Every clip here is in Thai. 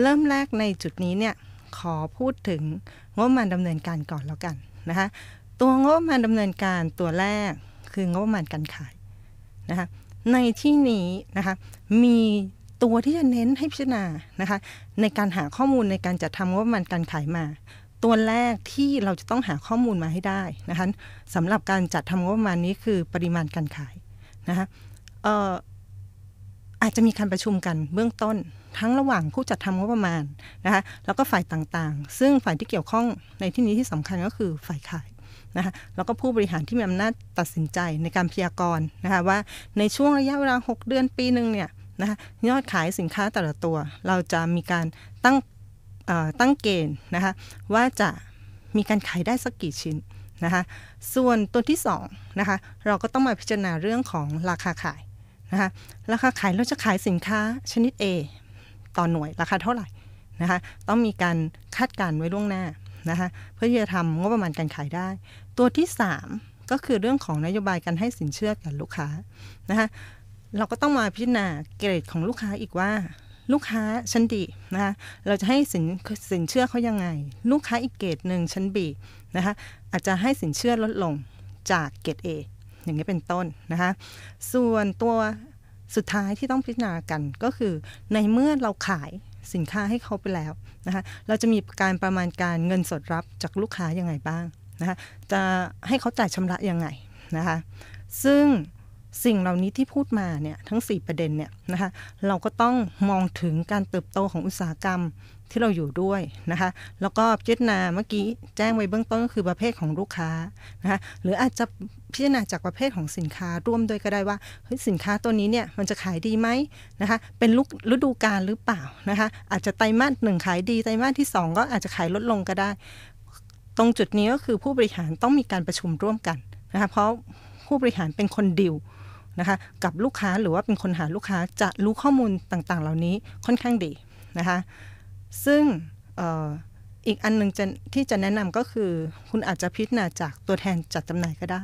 เริ่มแรกในจุดนี้เนี่ยขอพูดถึงงบประมาณดำเนินการก่อนแล้วกันนะคะตัวงบประมาณดำเนินการตัวแรกคืองบประมาณการขายนะคะในที่นี้นะคะมีตัวที่จะเน้นให้พิจารณานะคะในการหาข้อมูลในการจัดทำงบประมาณการขายมา ตัวแรกที่เราจะต้องหาข้อมูลมาให้ได้นะคะสำหรับการจัดทำงบประมาณนี้คือปริมาณการขายนะคะ อาจจะมีการประชุมกันเบื้องต้น ทั้งระหว่างผู้จัดทำงบประมาณนะคะแล้วก็ฝ่ายต่างๆ ซึ่งฝ่ายที่เกี่ยวข้องในที่นี้ที่สำคัญก็คือฝ่ายขายนะคะแล้วก็ผู้บริหารที่มีอำนาจตัดสินใจในการพยากรณ์นะคะว่าในช่วงระยะเวลา 6 เดือนปีหนึ่งเนี่ยนะคะยอดขายสินค้าแต่ละตัว เราจะมีการตั้งตั้งเกณฑ์นะคะว่าจะมีการขายได้สักกี่ชิ้นนะคะส่วนตัวที่2นะคะเราก็ต้องมาพิจารณาเรื่องของราคาขาย นะคะราคาขายเราจะขายสินค้าชนิด A ต่อหน่วยราคาเท่าไหร่นะคะต้องมีการคาดการไว้ล่วงหน้านะคะเพื่อที่จะทำงบประมาณการขายได้ ตัวที่ 3 ก็คือเรื่องของนโยบายการให้สินเชื่อกับลูกค้านะคะเราก็ต้องมาพิจารณาเกรดของลูกค้าอีกว่าลูกค้าชั้นดีนะคะเราจะให้สินสินเชื่อเขายังไง ลูกค้าอีกเกรดหนึ่งชั้นบีนะคะอาจจะให้สินเชื่อลดลงจากเกรด A อย่างนี้เป็นต้นนะคะส่วนตัวสุดท้ายที่ต้องพิจารณากันก็คือในเมื่อเราขายสินค้าให้เขาไปแล้วนะคะเราจะมีการประมาณการเงินสดรับจากลูกค้ายังไงบ้างนะคะจะให้เขาจ่ายชำระยังไงนะคะซึ่ง สิ่งเหล่านี้ที่พูดมาเนี่ยทั้ง 4 ประเด็นเนี่ยนะคะเราก็ต้องมองถึงการเติบโตของอุตสาหกรรมที่เราอยู่ด้วยนะคะแล้วก็พิจารณาเมื่อกี้แจ้งไว้เบื้องต้นก็คือประเภทของลูกค้านะคะหรืออาจจะพิจารณาจากประเภทของสินค้าร่วมด้วยก็ได้ว่าเฮ้ยสินค้าตัวนี้เนี่ยมันจะขายดีไหมนะคะเป็นลุกฤดูกาลหรือเปล่านะคะอาจจะไตรมาสหนึ่งขายดีไตรมาสที่ 2 ก็อาจจะขายลดลงก็ได้ ตรงจุดนี้ก็คือผู้บริหารต้องมีการประชุมร่วมกันนะคะเพราะผู้บริหารเป็นคนดิว นะคะกับลูกค้าหรือว่าเป็นคนหาลูกค้าจะรู้ข้อมูลต่างๆ เหล่านี้ค่อนข้างดีนะคะซึ่งอีกอันหนึ่งที่จะแนะนำก็คือคุณอาจจะพิจารณาจากตัวแทนจัดจำหน่ายก็ได้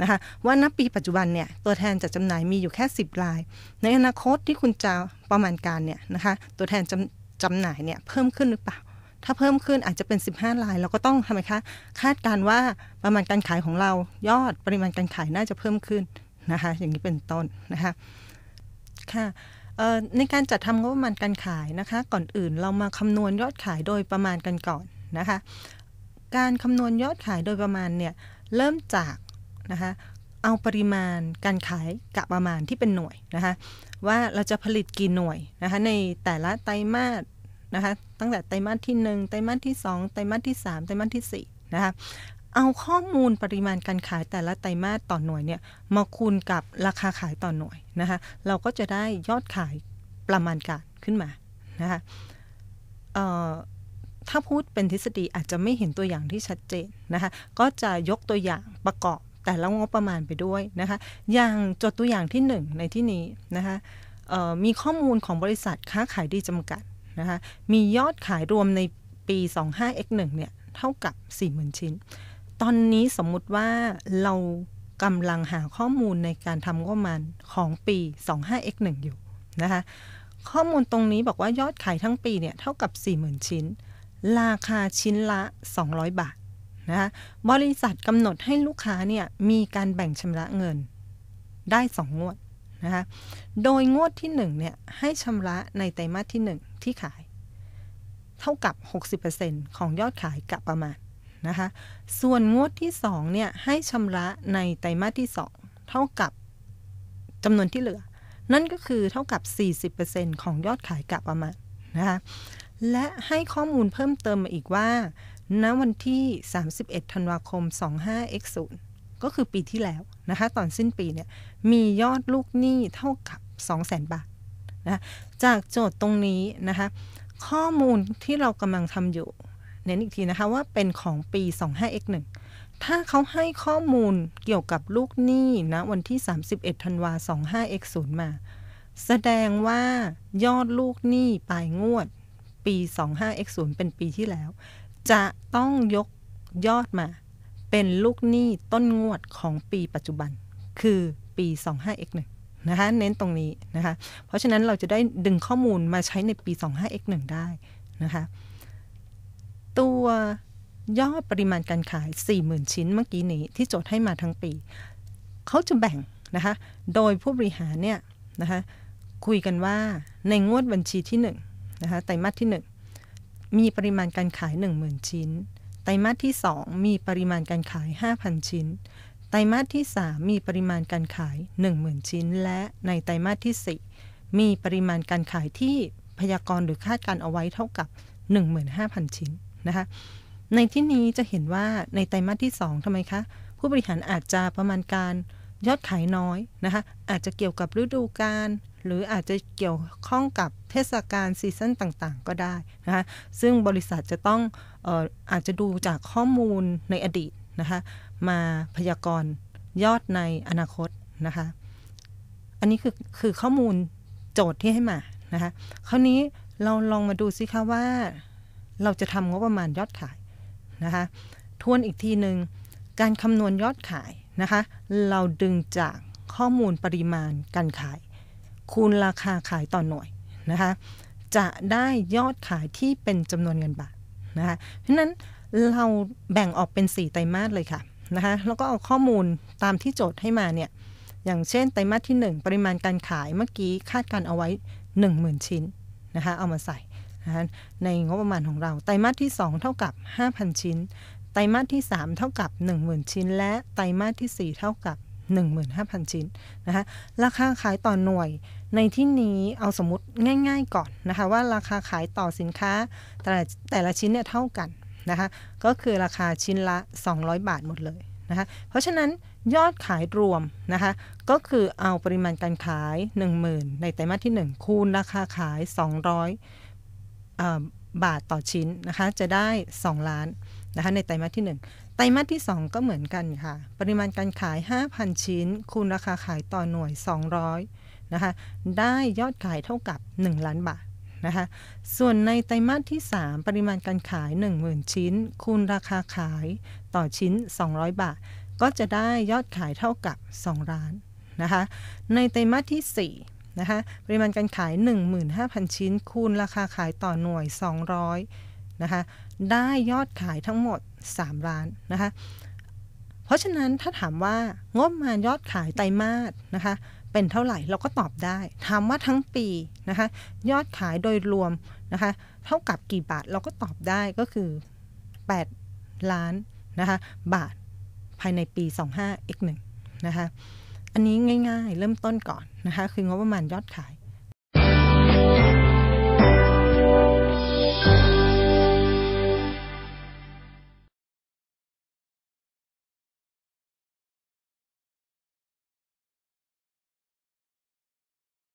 นะคะว่าณปีปัจจุบันเนี่ยตัวแทนจัดจำหน่ายมีอยู่แค่ 10 ราย ในอนาคตที่คุณจะประมาณการเนี่ยนะคะตัวแทนจำจำหน่ายเนี่ยเพิ่มขึ้นหรือเปล่า ถ้าเพิ่มขึ้นอาจจะเป็น 15 รายเราก็ต้องทำไมคะคาดการว่าประมาณการขายของเรายอดปริมาณการขายน่าจะเพิ่มขึ้น นะคะอย่างนี้เป็นต้นนะคะค่ะในการจัดทำงบประมาณการขายนะคะ ก่อนอื่นเรามาคำนวณยอดขายโดยประมาณกันก่อนนะคะ การคำนวณยอดขายโดยประมาณเนี่ยเริ่มจากนะคะเอาปริมาณการขายกะประมาณที่เป็นหน่วยนะคะว่าเราจะผลิตกี่หน่วยนะคะในแต่ละไตรมาสนะคะตั้งแต่ไตรมาสที่ 1 ไตรมาสที่ 2 ไตรมาสที่ 3 ไตรมาสที่4นะคะ เอาข้อมูลปริมาณการขายแต่ละไตรมาสต่อหน่วยเนี่ยมาคูณกับราคาขายต่อหน่วยนะคะเราก็จะได้ยอดขายประมาณการขึ้นมานะคะถ้าพูดเป็นทฤษฎีอาจจะไม่เห็นตัวอย่างที่ชัดเจนนะคะก็จะยกตัวอย่างประกอบแต่ละงบประมาณไปด้วยนะคะอย่างจดตัวอย่างที่ 1 ในที่นี้นะคะมีข้อมูลของบริษัทค้าขายดีจำกัดนะคะมียอดขายรวมในปี 25x1 เนี่ยเท่ากับ 40,000 ชิ้น ตอนนี้สมมุติว่าเรากำลังหาข้อมูลในการทำงบประมาณของปี 25x1 อยู่นะคะข้อมูลตรงนี้บอกว่ายอดขายทั้งปีเนี่ยเท่ากับ 40,000 ชิ้น ราคาชิ้นละ 200 บาทนะคะบริษัทกำหนดให้ลูกค้าเนี่ยมีการแบ่งชำระเงินได้ 2 งวดนะคะโดยงวดที่1เนี่ยให้ชำระในไตรมาสที่ 1 ที่ขาย เท่ากับ 60%ของยอดขายกับประมาณ นะคะ ส่วนงวดที่2เนี่ยให้ชำระในไตรมาสที่ 2 เท่ากับจำนวนที่เหลือ นั่นก็คือเท่ากับ 40%ของยอดขายกลับประมาณนะคะและให้ข้อมูลเพิ่มเติมมาอีกว่า ณ วันที่ 31 ธันวาคม 25x0 ก็คือปีที่แล้วนะคะตอนสิ้นปีเนี่ยมียอดลูกหนี้เท่ากับ 200,000 บาทนะจากโจทย์ตรงนี้นะคะข้อมูลที่เรากำลังทำอยู่ เน้นอีกทีนะคะว่าเป็นของปี 25x1 ถ้าเขาให้ข้อมูลเกี่ยวกับลูกหนี้นะวันที่ 31ธันวา 25x0 มา แสดงว่ายอดลูกหนี้ปลายงวด ปี 25x0 เป็นปีที่แล้ว จะต้องยกยอดมา เป็นลูกหนี้ต้นงวดของปีปัจจุบัน คือปี 25x1 นะคะเน้นตรงนี้นะคะ เพราะฉะนั้นเราจะได้ดึงข้อมูลมาใช้ในปี 25x1 ได้นะคะ ตัวยอดปริมาณการขาย 40,000 ชิ้นเมื่อกี้นี้ที่โจทย์ให้มาทั้งปี เขาจะแบ่งนะคะ โดยผู้บริหารเนี่ยนะคะคุยกันว่าในงวดบัญชีที่1นะคะไตรมาสที่ 1 มีปริมาณการขาย 10,000 ชิ้น ไตรมาสที่ 2 มีปริมาณการขาย 5,000 ชิ้น ไตรมาสที่ 3 มีปริมาณการขาย 10,000 ชิ้น และในไตรมาสที่ 4 มีปริมาณการขายที่พยากรณ์หรือคาดการเอาไว้เท่ากับ 15,000 ชิ้น นะคะ ในที่นี้จะเห็นว่าในไตรมาสที่ 2ทำไมคะ ผู้บริหารอาจจะประมาณการยอดขายน้อยนะคะ อาจจะเกี่ยวกับฤดูกาลหรืออาจจะเกี่ยวข้องกับเทศกาลซีซันต่างๆ ก็ได้นะคะซึ่งบริษัทจะต้องอออาจจะดูจากข้อมูลในอดีตนะคะมาพยากรณ์ยอดในอนาคตนะคะอันนี้คือคือข้อมูลโจทย์ที่ให้มานะคะคราวนี้เราลองมาดูซิคะว่า เราจะทำงบประมาณยอดขายนะคะทวนอีกทีหนึ่งการคำนวณยอดขายนะคะ เราดึงจากข้อมูลปริมาณการขาย คูณราคาขายต่อหน่วยนะคะ จะได้ยอดขายที่เป็นจำนวนเงินบาทนะคะเพราะนั้นเราแบ่งออกเป็น 4 ไตรมาสเลยค่ะนะคะแล้วก็เอาข้อมูลตามที่โจทย์ให้มาเนี่ยอย่างเช่นไตรมาสที่ 1 ปริมาณการขายเมื่อกี้คาดการเอาไว้ 10,000 ชิ้นนะคะเอามาใส่ นะคะในงบประมาณของเรา ไตรมาสที่ 2 เท่ากับ 5,000 ชิ้น ไตรมาสที่ 3 เท่ากับ 10,000 ชิ้น และไตรมาสที่ 4 เท่ากับ 15,000 ชิ้นนะคะราคาขายต่อหน่วย ในที่นี้เอาสมมติง่าย ๆ ก่อนนะคะว่าราคาขายต่อสินค้า แต่ละแต่ละชิ้นเนี่ยเท่ากันนะคะก็คือราคาชิ้นละ 200 บาทหมดเลยนะคะเพราะฉะนั้นยอดขายรวมนะคะก็คือเอาปริมาณการขาย 10,000 ในไตรมาสที่ 1 คูณราคาขาย 200 บาทต่อชิ้นนะคะจะได้ 2 ล้านนะคะในไตรมาสที่ 1 ไตรมาสที่ 2 ก็เหมือนกันค่ะ ปริมาณการขาย 5,000 ชิ้น คูณราคาขายต่อหน่วย 200นะคะได้ยอดขายเท่ากับ 1 ล้านบาทนะคะส่วนในไตรมาสที่ 3 ปริมาณการขาย 10,000 ชิ้น คูณราคาขายต่อชิ้น 200 บาท ก็จะได้ยอดขายเท่ากับ 2 ล้านนะคะในไตรมาสที่ 4 นะคะปริมาณการขาย 15,000 ชิ้น คูณราคาขายต่อหน่วย 200นะคะได้ยอดขายทั้งหมด 3 ล้านนะคะเพราะฉะนั้นถ้าถามว่างบมายอดขายไตรมาสนะคะเป็นเท่าไหร่เราก็ตอบได้ถามว่าทั้งปีนะคะยอดขายโดยรวมนะคะเท่ากับกี่บาทเราก็ตอบได้ก็คือ 8 ล้านนะคะบาทภายในปี 25 x 1 นะคะ อันนี้ง่าย ๆ เริ่มต้นก่อนนะคะ คืองบประมาณยอดขาย